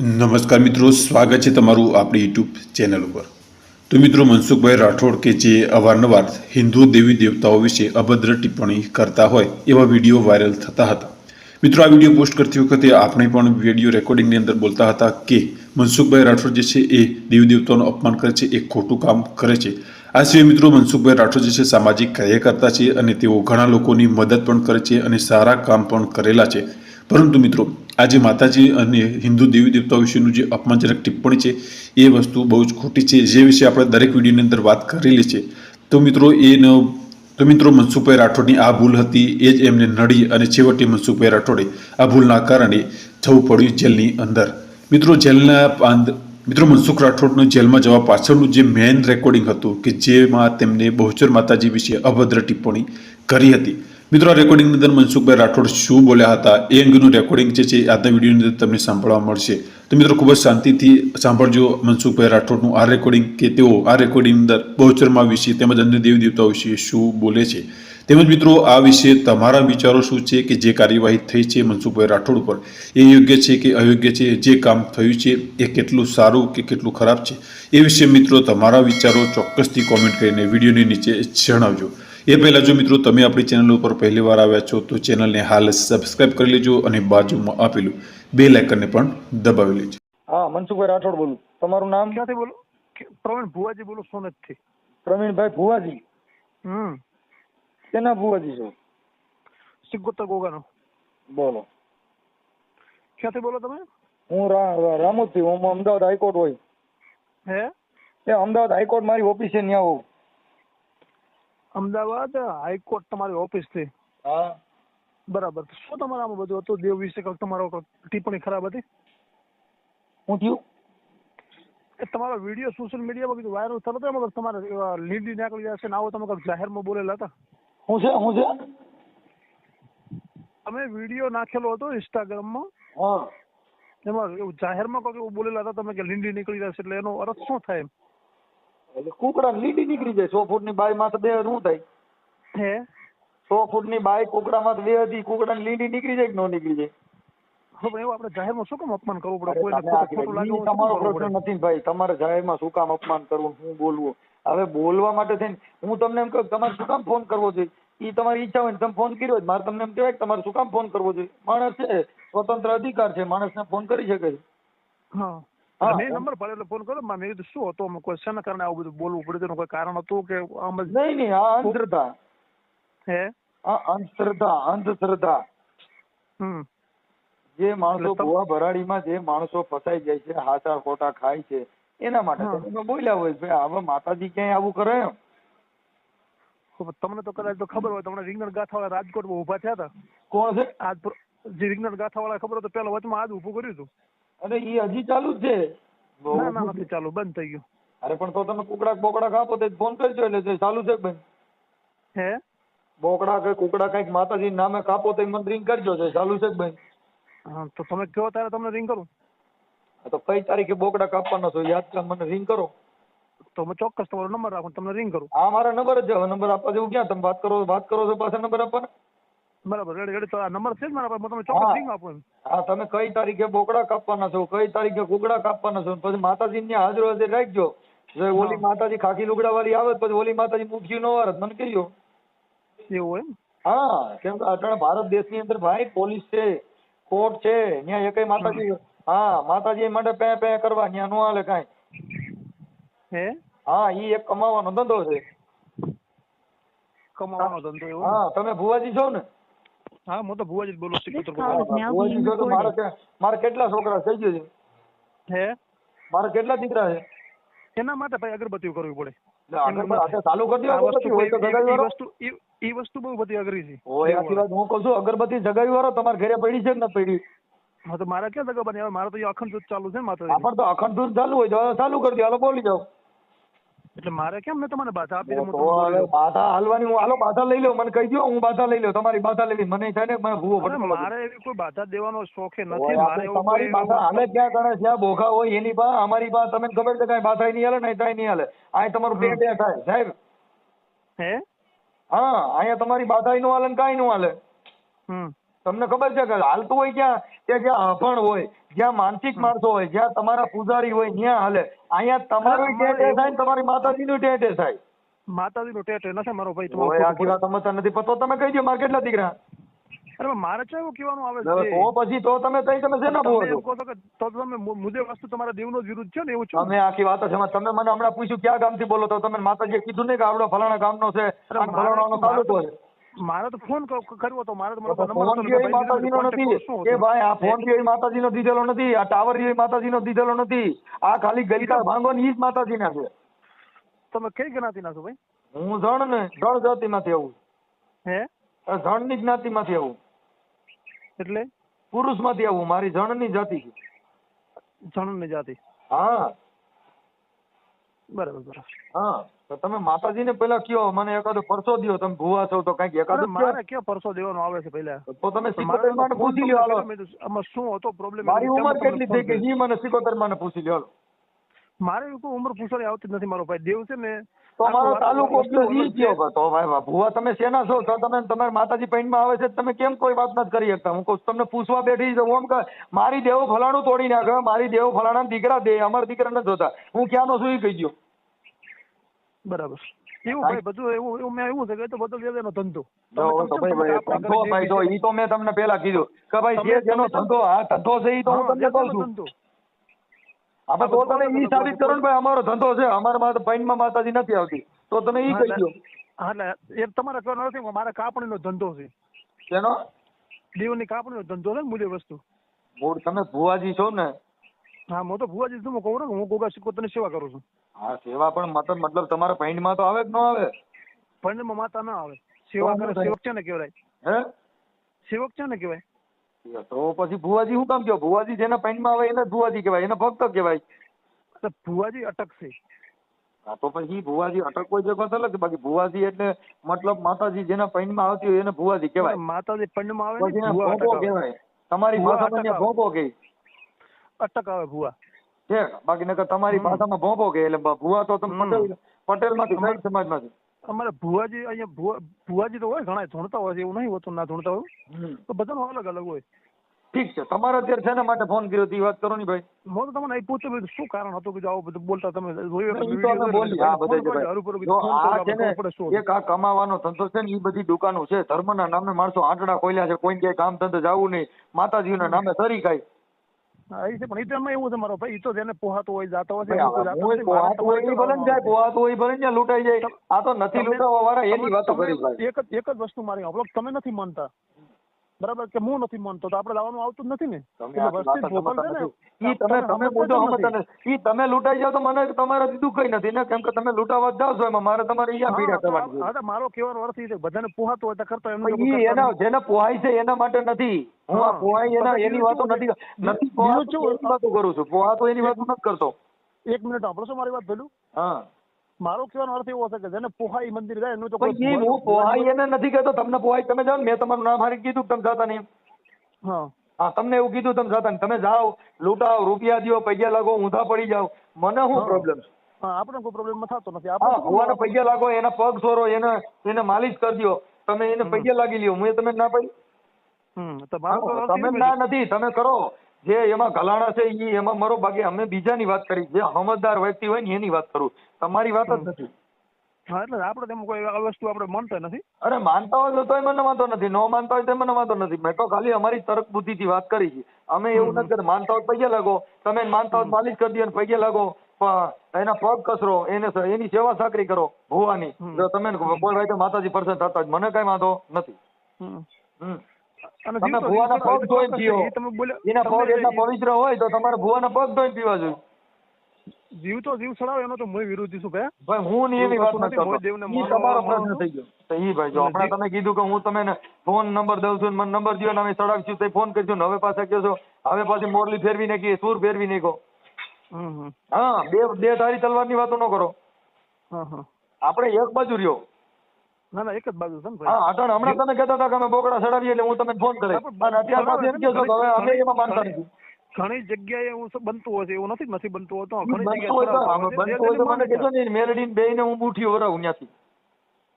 નમસ્કાર મિત્રો, સ્વાગત છે તમારું આપણી યુટ્યુબ ચેનલ ઉપર. તો મિત્રો, મનસુખભાઈ રાઠોડ કે જે અવારનવાર હિન્દુ દેવી દેવતાઓ વિશે અભદ્ર ટિપ્પણી કરતા હોય, એવા વીડિયો વાયરલ થતા હતા. મિત્રો, આ વીડિયો પોસ્ટ કરતી વખતે આપણે પણ વીડિયો રેકોર્ડિંગની અંદર બોલતા હતા કે મનસુખભાઈ રાઠોડ જે છે, એ દેવી દેવતાઓનું અપમાન કરે છે, એ ખોટું કામ કરે છે. આ સિવાય મિત્રો, મનસુખભાઈ રાઠોડ જે છે, સામાજિક કાર્યકર્તા છે અને તેઓ ઘણા લોકોની મદદ પણ કરે છે અને સારા કામ પણ કરેલા છે. પરંતુ મિત્રો આજે માતાજી અને હિન્દુ દેવી દેવતાઓ વિશેનું જે અપમાનજનક ટિપ્પણી છે, એ વસ્તુ બહુ જ ખોટી છે. જે વિશે આપણે દરેક વિડીયોની અંદર વાત કરેલી છે. તો મિત્રો, એ તો મિત્રો, મનસુખભાઈ રાઠોડની આ ભૂલ હતી, એ જ એમને નડી અને છેવટે મનસુખભાઈ રાઠોડે આ ભૂલના કારણે જવું પડ્યું જેલની અંદર. મિત્રો, જેલના મિત્રો, મનસુખ રાઠોડનું જેલમાં જવા પાછળનું જે મેઇન રેકોર્ડિંગ હતું કે જેમાં તેમને બહુચર માતાજી વિશે અભદ્ર ટિપ્પણી કરી હતી. મિત્રો, આ રેકોર્ડિંગની અંદર મનસુખભાઈ રાઠોડ શું બોલ્યા હતા, એ અંગેનું રેકોર્ડિંગ જે છે આજના વિડીયોની અંદર તમને સાંભળવા મળશે. તો મિત્રો, ખૂબ જ શાંતિથી સાંભળજો મનસુખભાઈ રાઠોડનું આ રેકોર્ડિંગ કે તેઓ આ રેકોર્ડિંગ અંદર બહુચરમા વિશે તેમજ અન્ય દેવી દેવતાઓ વિશે શું બોલે છે. તેમજ મિત્રો, આ વિશે તમારા વિચારો શું છે કે જે કાર્યવાહી થઈ છે મનસુખભાઈ રાઠોડ ઉપર? એ યોગ્ય છે કે અયોગ્ય છે? જે કામ થયું છે એ કેટલું સારું કે કેટલું ખરાબ છે? એ વિશે મિત્રો, તમારા વિચારો ચોક્કસથી કોમેન્ટ કરીને વિડીયોની નીચે જણાવજો. એ પહેલાં જો મિત્રો તમે આપણી ચેનલ ઉપર પહેલી વાર આવ્યા છો તો ચેનલને હાલ સબસ્ક્રાઇબ કરી લેજો અને બાજુમાં આપેલું બે લાઇકનને પણ દબાવી લેજો. હા મનસુખભાઈ રાઠોડ બોલું. તમારું નામ? ક્યાંથી બોલો? કે પ્રવીણ ભુવાજી બોલું સોનેતથી. પ્રવીણભાઈ ભુવાજી? હમ. કેના ભુવાજી છો? સિકોતર ગોગાનો. બોલો. ક્યાંથી બોલો તમે? હું રા- રામોદથી હું અમદાવાદ હાઈકોર્ટ હોય. હે? એ અમદાવાદ હાઈકોર્ટ મારી ઓફિસે ત્યાં હોઉં અમદાવાદ હાઈકોર્ટ તમારી ઓફિસથી હા. બરાબર. શું તમારા આમાં બધું હતું? દેવ વિશે કંઈક તમારો ટિપ્પણી ખરાબ હતી? હું થયું? તમારો વીડિયો સોશિયલ મીડિયામાં કીધું વાયરલ થતો હતો એમાં તમારે લીડી નીકળી જશે ને આવો તમે કંઈક જાહેરમાં બોલેલા હતા? હું છે? હું છે? તમે વીડિયો નાખેલો હતો ઇન્સ્ટાગ્રામમાં હા. એમાં જાહેરમાં કંઈક એવું બોલેલા હતા તમે કે લીંડી નીકળી જશે એટલે એનો અર્થ શું થાય એમ? એટલે કુકડા લીટી નીકળી જાય. સો ફૂટની બાયમાં બે શું થાય. હે? સો ફૂટની બાય કુકડા માં બે હતી. કુકડા ની લીટી નીકળી જાય કે નો નીકળી જાય? એવું આપણે જાહેરમાં શું કેમ અપમાન કરવું પડે? કોઈને તમે આ ખોટું ખોટું લાગે ઈ એવું શું તમારો પ્રશ્ન નથી ભાઈ. તમારે જાહેરમાં શું કામ અપમાન કરવું? હું બોલવું? હવે બોલવા માટે થઈને હું તમને એમ કહું તમારે શું કામ ફોન કરવો જોઈએ? ઈ તમારી ઈચ્છા હોય ને તમે ફોન કર્યો મારે તમને એમ કહેવાય કે તમારે શું કામ ફોન કરવો જોઈએ? માણસ છે સ્વતંત્ર અધિકાર છે માણસને ફોન કરી શકે છે. હા. મેં નંબર પડે એટલે ફોન કર્યો. મેં કીધું શું હતું? અમે કોઈ શેના કારણે આવું બધું બોલવું પડ્યું તેનું કોઈ કારણ હતું કે આમ જ? નહીં નહીં આ અંધશ્રદ્ધા. હે? આ અંધશ્રદ્ધા અંધશ્રદ્ધા. હમ. જે માણસો તમ- ભરાડીમાં જે માણસો ફસાઈ જાય છે હાચા ખોટા ખાય છે એના માટે તમે બોલ્યા હોય ભાઈ હવે માતાજી ક્યાંય આવું કરે એમ? તમને તો કદાચ તો ખબર હોય તમને રીંગણ ગાથાવાળા રાજકોટમાં ઊભા થયા હતા. કોણ છે? આજ જે રીંગણ ગાથાવાળા ખબર હોય તો પેલા વચમાં આજ ઊભું કર્યું હતું. અને ઈ હજી ચાલુ જ છે. નથી. ચાલુ બંધ થઈ ગયું. અરે પણ તો તમે કુકડા બોકડા કાપો તો ફોન કરજો એટલે ચાલુ છે બેન હે? બોકડા કે કુકડા કંઈક માતાજી નામે કાપો તો મને રિંગ કરજો છે ચાલુ છે બેન હા તો તમે કહો ત્યારે તમને રિંગ કરું? તો કઈ તારીખે બોકડા કાપવાના છો યાદ કર મને રિંગ કરો. તો હું ચોક્કસ તમારો નંબર રાખું તમને રિંગ કરું. આ મારા નંબર જ છે નંબર આપવા જેવું ક્યાં? તમે વાત કરો વાત કરો છો પાછા નંબર આપવાના? બરાબર રેડી રેડી. તો આ નંબર છે મારા પાસે તમે ચોક્કસ રિંગ આપો હા તમે કઈ તારીખે બોકડા કાપવાના છો? કઈ તારીખે કુકડા કાપવાના છો? પછી માતાજી ને હાજર હાજર રાખજો. જો ઓલી માતાજી ખાખી લુગડા વાળી આવે પછી ઓલી માતાજી મુખી નો વારત મને કહેજો. એવું એમ? હા કેમ કે અત્યારે ભારત દેશની અંદર ભાઈ પોલીસ છે કોર્ટ છે ત્યાં એકય માતાજી હા માતાજી માટે પે પે કરવા ત્યાં નો હાલે કાંઈ. હે? હા ઈ એક કમાવાનો ધંધો છે. કમાવાનો ધંધો એવો? હા તમે ભુવાજી છો ને? હા હું તો ભુવાજી જ બોલું સિકોતર. ભુવાજી તો મારે કે- મારે કેટલા છોકરા થઈ ગયો છે? હે? મારે કેટલા દીકરા છે? એના માટે ભાઈ અગરબત્તીઓ કરવી પડે. ચાલુ કરી દો વસ્તુ વાળો. વસ્તુ બહુ બધી અઘરી છે. વાત હું કહું છું અગરબત્તી જગાવી વાળો તમારે ઘરે પડી છે કે પડી? હા તો મારે ક્યાં દગા બની હવે મારે તો અખંડ ચાલુ છે માત્ર તો અખંડ દૂધ ચાલુ હોય તો ચાલુ કરી દો હાલો બોલી જાઓ. એટલે મારે કેમ મેં તમને બાધા આપી દે, હું તો તમને બોલી હવે લઉં. બાધા હાલવાની હું હાલો બાધા લઈ લો મને કહી દો હું બાધા લઈ લો તમારી બાધા લેવી મને થાય ને મને ભૂવો પડે મારે એવી કોઈ બાધા દેવાનો શોખ નથી મારે તમારી બાધા હાલે ક્યાં કરે જ્યાં બોખા હોય એની પાસે અમારી પાસે તમને ખબર છે કઈ બાધા નહીં હાલે નહીં થાય નહીં હાલે? આ તમારું બે બે થાય સાહેબ. હે? હા અહીંયા તમારી બાધા નું હાલે કાંઈ નું હાલે. હમ. તમને ખબર છે કે હાલતું હોય ક્યાં? કે જ્યાં અભણ હોય જ્યાં માનસિક માણસો હોય જ્યાં તમારા પૂજારી હોય ત્યાં હાલે. અહીંયા તમારું ટેટે થાય ને તમારી માતાજીનું ટેટે થાય માતાજીનો ટેટે નથી મારો ભાઈ તમારો આખી વાત સમજતા નથી પતો તમે કહી દો મારે ના દીકરા? અરે મારે છે એવું કહેવાનું આવે છે? તો પછી તો તમે તઈ તમે શેના બોલો છો? કહો કે તો તમે મુદ્દે વસ્તુ તમારા દેવનો જ વિરુદ્ધ છે ને એવું છે? અમે આખી વાત છે તમે મને હમણાં પૂછ્યું ક્યાં ગામથી બોલો તો તમે માતાજીએ કીધું ને કે આવડો ફલાણા ગામનો છે ફલાણાનો તાલુકો છે. મારે તો ફોન કર્યો તો મારે તો મારો ફોન હતો ને ભાઈ માતાજીનો નથી. એ ભાઈ આ ફોન એ માતાજીનો દીધેલો નથી. આ ટાવર એ માતાજીનો દીધેલો નથી. આ ખાલી ગલકા ભાંગો ની જ માતાજીના છે. તમે કઈ જ્ઞાતિના છો ભાઈ? હું જણ ને જણ જાતિમાંથી આવું હે? જણની જ્ઞાતિમાંથી આવું એટલે? પુરુષમાંથી આવું મારી જણની જાતિ છે. જણની જાતિ. હા. બરાબર બરાબર. હા તો તમે માતાજીને પેલા કયો મને એકાદો પરસો દિયો તમે ભૂવા છો તો કંઈક એકાદો મારે ક્યાં પરસો દેવાનો આવે છે પહેલા? તો તમે સિકોતરમાં પૂછી લ્યો હાલો. આમાં શું હતો પ્રોબ્લેમ મારી ઉંમર કેટલી થઈ ગઈ? ઈ મને સિકોતરમાં પૂછી લ્યો મારે કોઈ ઉંમર પૂછવાની આવતી નથી મારો ભાઈ દેવ છે ને તો મારો તાલુકો ઈ કયો તો ભાઈ ભૂવા તમે શેના છો? તો તમે તમારી માતાજી પૈણમાં આવે છે તમે કેમ કોઈ વાત નથી કરી શકતા? હું કહું તમને પૂછવા બેઠી છે ઓમ કે મારી દેવો ફલાણું તોડી નાખે મારી દેવો ફલાણા દીકરા દે અમારા દીકરા નથી જોતા. હું ક્યાંનો છું ઈ કહી ગયો બરાબર. એવું ભાઈ બધું એવું એવું મેં એવું છે કે તો બધો એનો ધંધો. તો ભાઈ ભાઈ ધંધો ભાઈ જો ઈ તો મેં તમને પેલા કીધું કે ભાઈ જે જેનો ધંધો હા ધંધો છે ઈ તો હું તમને કહું છું. આપણે તો તમે ઈ સાબિત કરો ને ભાઈ અમારો ધંધો છે અમારા માતા પૈણમાં માતાજી નથી આવતી. તો તમે ઈ કહી દો હા, એટલે એ તમારે કહેવાનો નથી મારે કાપણીનો ધંધો છે. શેનો દેવની કાપણીનો ધંધો છે ને મૂલ્ય વસ્તુ મૂળ તમે ભુવાજી છો ને હા હું તો ભુવાજી હું કહું ને હું ગોગા સિકોતરની સેવા કરું છું. હા સેવા પણ મતલબ મતલબ તમારા પૈણમાં તો આવે કે ન આવે? પંડમાં માતા ના આવે. સેવા કરે સેવક છે ને કહેવાય? હે? સેવક છે ને કહેવાય તો પછી ભુવાજી શું કામ કયો ભુવાજી જેના પૈણમાં આવે એને ભુવાજી કહેવાય એને ભક્ત કહેવાય. તો ભુવાજી અટકશે હા તો પછી ભુવાજી અટક કોઈ જગ્યા અલગ બાકી ભુવાજી એટલે મતલબ માતાજી જેના પૈણમાં આવતી હોય એને ભુવાજી કહેવાય. માતાજી પંડમાં આવે ને ભોગો કહેવાય. તમારી ત્યાં ભોગો કહે અટક આવે ભુવા. છે. બાકી નકર તમારી ભાષામાં ભોંભો કે એટલે ભુવા તો તમે પટેલ પટેલ અમારે- કઈ સમાજમાંથી અમારે ભુવાજી અહીંયા ભુવા ભુવાજી તો હોય ઘણા ધૂણતા હોય છે એવું નહીં હોતું ના ધૂણતા હોય. તો બધાનું અલગ અલગ હોય. ઠીક છે. તમારે અત્યારે શેના માટે ફોન કર્યો હતી વાત કરો ને ભાઈ. હું તો તમને પૂછ્યું ભાઈ શું કારણ હતું? કે આવું બધું બોલતા તમે છે એક આ કમાવાનો ધંધો છે ને એ બધી દુકાનો છે. ધર્મના નામે માણસો આંટડા ખોલ્યા છે. કોઈ ક્યાંય કામ ધંધે જવું નહીં. માતાજીના નામે સરી ખાય. એ છે પણ એમાં એવું છે મારો ભાઈ તો જેને પોહાતો હોય જાતો હોય. પોહાતું હોય મારે ઈ ભલે ને જાય પોહાતું હોય લૂંટાઈ જાય આ તો નથી લૂંટાવા વાળા એની વાતો કરી એક જ એક જ વસ્તુ મારી સાંભળો, તમે નથી માનતા બરાબર? કે હું નથી માનતો તો આપણે લાવવાનું આવતું જ નથી ને. ઈ તમે તમે નથી. નથી. ઈ તમે લૂંટાઈ જાવ તો મને તમારે દીધું કઈ નથી ને? કેમ કે તમે લૂંટાવા જાવ છો એમાં. મારે તમારે અહીંયા પીડા કરવાની હા, મારો કેવાનો અર્થ છે બધાને પોહાતો હોય તો કરતો કોઈ ઈ એના જેને પોહાય છે એના માટે નથી. હું આ પોહાય એના એની વાતો નથી? નથી પોહાતું વાતો કરું છું. પોહાતો એની વાતો નથી કરતો. એક મિનિટ આપણો છો મારી વાત પેલું? હા. મારો કહેવાનો અર્થ એવો હશે કે જેને પોહાય મંદિર જાય એનું તો કોઈ હું પોહાય એને નથી કહેતો તમને પોહાય તમે જાઓ ને મેં તમારું નામ હારી કીધું તમે જાતા નહીં. હા. હા તમને એવું કીધું તમે જાતા તમે જાઓ લૂંટાઓ રૂપિયા દો પૈસા લાગો ઊંધા પડી જાઓ. મને શું પ્રોબ્લેમ હા આપણે કોઈ પ્રોબ્લેમ થતો નથી. આપણે હોવાના પૈસા લાગો એના પગ સોરો એને એને માલિશ કરી દ્યો. તમે એને. પૈસા લાગી લ્યો. હું તમે ના પડી? તમે ના નથી તમે કરો. જે એમાં ગલાણા છે એ એમાં મારો બાકી અમે બીજાની વાત કરી. જે સમજદાર વ્યક્તિ હોય ને એની વાત કરું. તમારી વાત જ નથી. હા એટલે આપણે તેમાં કોઈ વસ્તુ આપણે માનતા નથી. અરે માનતા હોય તો મને વાંધો નથી. ન માનતા હોય તો મને વાંધો નથી. મેં તો ખાલી અમારી તર્ક બુદ્ધિથી વાત કરી છે. અમે એવું નથી માનતા હોય પૈસા લાગો. તમે માનતા હોય માલિશ કરી દો અને લાગો. એના પગ કસરો એને એની સેવા સાકરી કરો ભુવાની. જો તમે કોઈ ભાઈ તો માતાજી પ્રસન્ન થતા જ મને કઈ વાંધો નથી. હમ. તમે ભુવાના પગ ધોઈને બોલ્યા એના પગ એટલા પવિત્ર હોય તો તમારે ભુવાના પગ ધોઈને પીવા જોઈએ. જીવ તો જીવ છડાવે એનો તો હું વિરોધી છું ભાઈ. ભાઈ હું ની એની વાત નથી. કરતો. ઈ તમારો પ્રશ્ન થઈ ગયો. તો ઈ ભાઈ જો આપણે તમે કીધું કે હું તમને ફોન નંબર દઉં છું મને નંબર દ્યો ને અમે સડાવશું તો ફોન કરજો ને હવે પાછા કહો છો હવે પાછી મોરલી ફેરવી નાખી સૂર ફેરવી નાખો. હા બે બે ધારી તલવારની વાતો ન કરો. હા હા. આપણે એક બાજુ રહ્યો. ના ના એક જ બાજુ છે હા ભાઈ હમણાં તમે કહેતા હતા કે અમે બોકડા ચડાવીએ એટલે હું તમને ફોન કરે અને અત્યાર પાછું એમ કહો છો હવે અમે એમાં માનતા નથી. ઘણી જગ્યાએ હું બનતું છે એવું નથી નથી બનતું હોતો ઘણી જગ્યાએ. બનતું હોય તો મને કહેજો ને મેલડીને બેયને હું બુઠી વરાવું ત્યાંથી.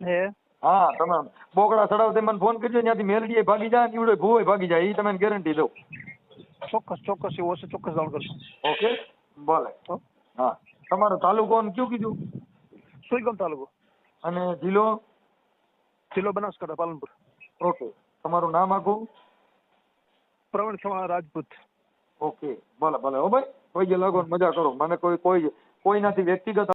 હે? હા તમે બોકડા ચડાવતા મને ફોન કરજો ત્યાંથી મેલડીએ ભાગી જાય નીવડે ભૂવે ભાગી જાય એ તમે ગેરંટી દઉં. ચોક્કસ ચોક્કસ એવું હશે ચોક્કસ જાણ કરશું. ઓકે? ભલે. હા? તમારો તાલુકો કયું કીધું? સુઈગામ તાલુકો. અને જિલ્લો? જિલ્લો બનાસકાંઠા પાલનપુર. ઓકે. તમારું નામ આખું પ્રવીણ ખમા રાજપૂત. ઓકે. ભલે ભલે. હો ભાઈ કોઈ જે લાગો ને મજા કરો. મને કોઈ કોઈ કોઈનાથી વ્યક્તિગત